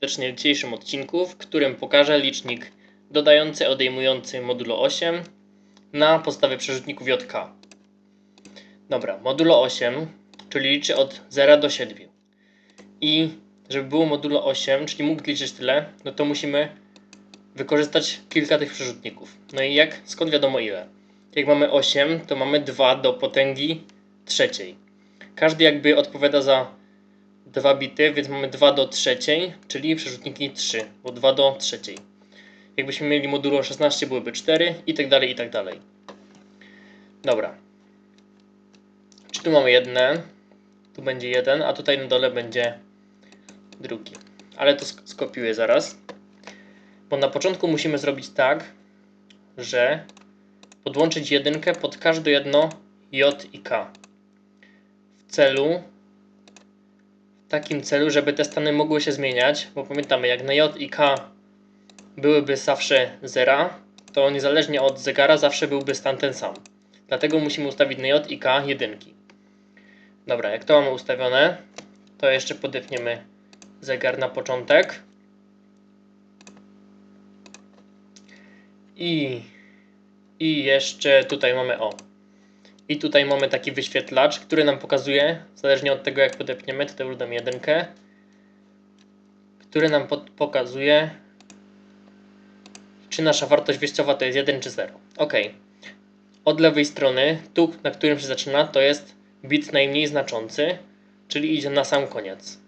serdecznie w dzisiejszym odcinku, w którym pokażę licznik dodający, odejmujący modulo 8 na podstawie przerzutników JK. Dobra, modulo 8, czyli liczy od 0 do 7. I żeby było modulo 8, czyli mógł liczyć tyle, no to musimy wykorzystać kilka tych przerzutników. No i jak? Skąd wiadomo ile? Jak mamy 8, to mamy 2 do potęgi trzeciej. Każdy jakby odpowiada za 2 bity, więc mamy 2 do trzeciej, czyli przerzutniki 3, bo 2 do trzeciej. Jakbyśmy mieli modulo 16, byłyby 4 i tak dalej, i tak dalej. Dobra. Czy tu mamy jedne? Tu będzie jeden, a tutaj na dole będzie drugi. Ale to sk- skopiuję zaraz. Bo na początku musimy zrobić tak, że podłączyć jedynkę pod każde jedno J i K. W celu, takim celu, żeby te stany mogły się zmieniać, bo pamiętamy, jak na J i K byłyby zawsze zera, to niezależnie od zegara zawsze byłby stan ten sam. Dlatego musimy ustawić na J i K jedynki. Dobra, jak to mamy ustawione, to jeszcze podepniemy zegar na początek. I, I jeszcze tutaj mamy o. I tutaj mamy taki wyświetlacz, który nam pokazuje, zależnie od tego jak podepniemy, tutaj już jedynkę, który nam pokazuje, czy nasza wartość wyjściowa to jest 1 czy 0. Ok. Od lewej strony, tu na którym się zaczyna, to jest bit najmniej znaczący, czyli idzie na sam koniec.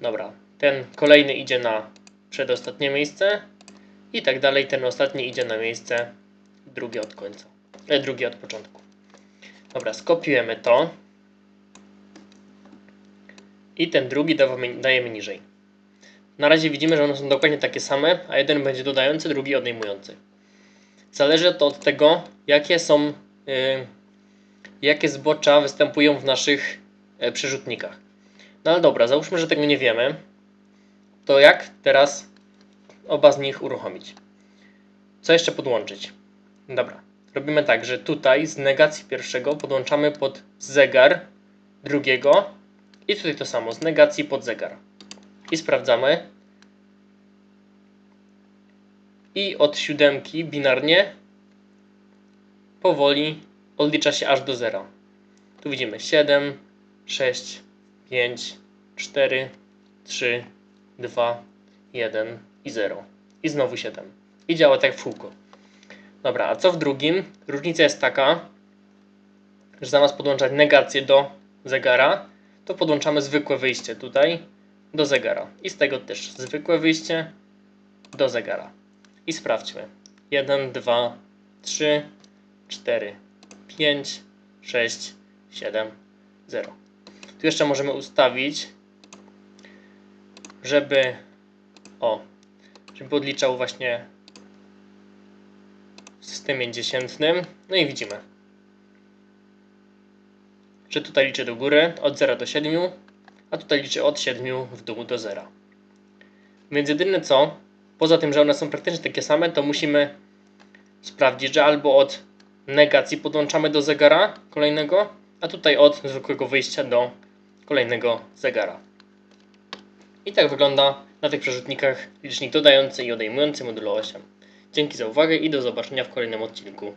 Dobra, ten kolejny idzie na przedostatnie miejsce i tak dalej. Ten ostatni idzie na miejsce drugie od końca, e, drugie od początku. Dobra, skopiujemy to i ten drugi dajemy niżej. Na razie widzimy, że one są dokładnie takie same, a jeden będzie dodający, drugi odejmujący. Zależy to od tego, jakie są, y, jakie zbocza występują w naszych e, przerzutnikach. No ale dobra, załóżmy, że tego nie wiemy. To jak teraz oba z nich uruchomić? Co jeszcze podłączyć? Dobra, robimy tak, że tutaj z negacji pierwszego podłączamy pod zegar drugiego i tutaj to samo, z negacji pod zegar. I sprawdzamy. I od siódemki binarnie powoli odlicza się aż do zera. Tu widzimy 7, 6, 5, 4, 3, 2, 1 i 0. I znowu 7. I działa tak w kółko. Dobra, a co w drugim? Różnica jest taka, że zamiast podłączać negację do zegara, to podłączamy zwykłe wyjście tutaj do zegara. I z tego też zwykłe wyjście do zegara. I sprawdźmy. 1, 2, 3, 4, 5, 6, 7, 0. Tu jeszcze możemy ustawić, żeby o, żeby odliczał właśnie w systemie dziesiętnym. No i widzimy, że tutaj liczy do góry od 0 do 7, a tutaj liczy od 7 w dół do 0. Więc jedyne co, poza tym, że one są praktycznie takie same, to musimy sprawdzić, że albo od negacji podłączamy do zegara kolejnego, a tutaj od zwykłego wyjścia do kolejnego zegara. I tak wygląda na tych przerzutnikach licznik dodający i odejmujący modulo 8. Dzięki za uwagę i do zobaczenia w kolejnym odcinku.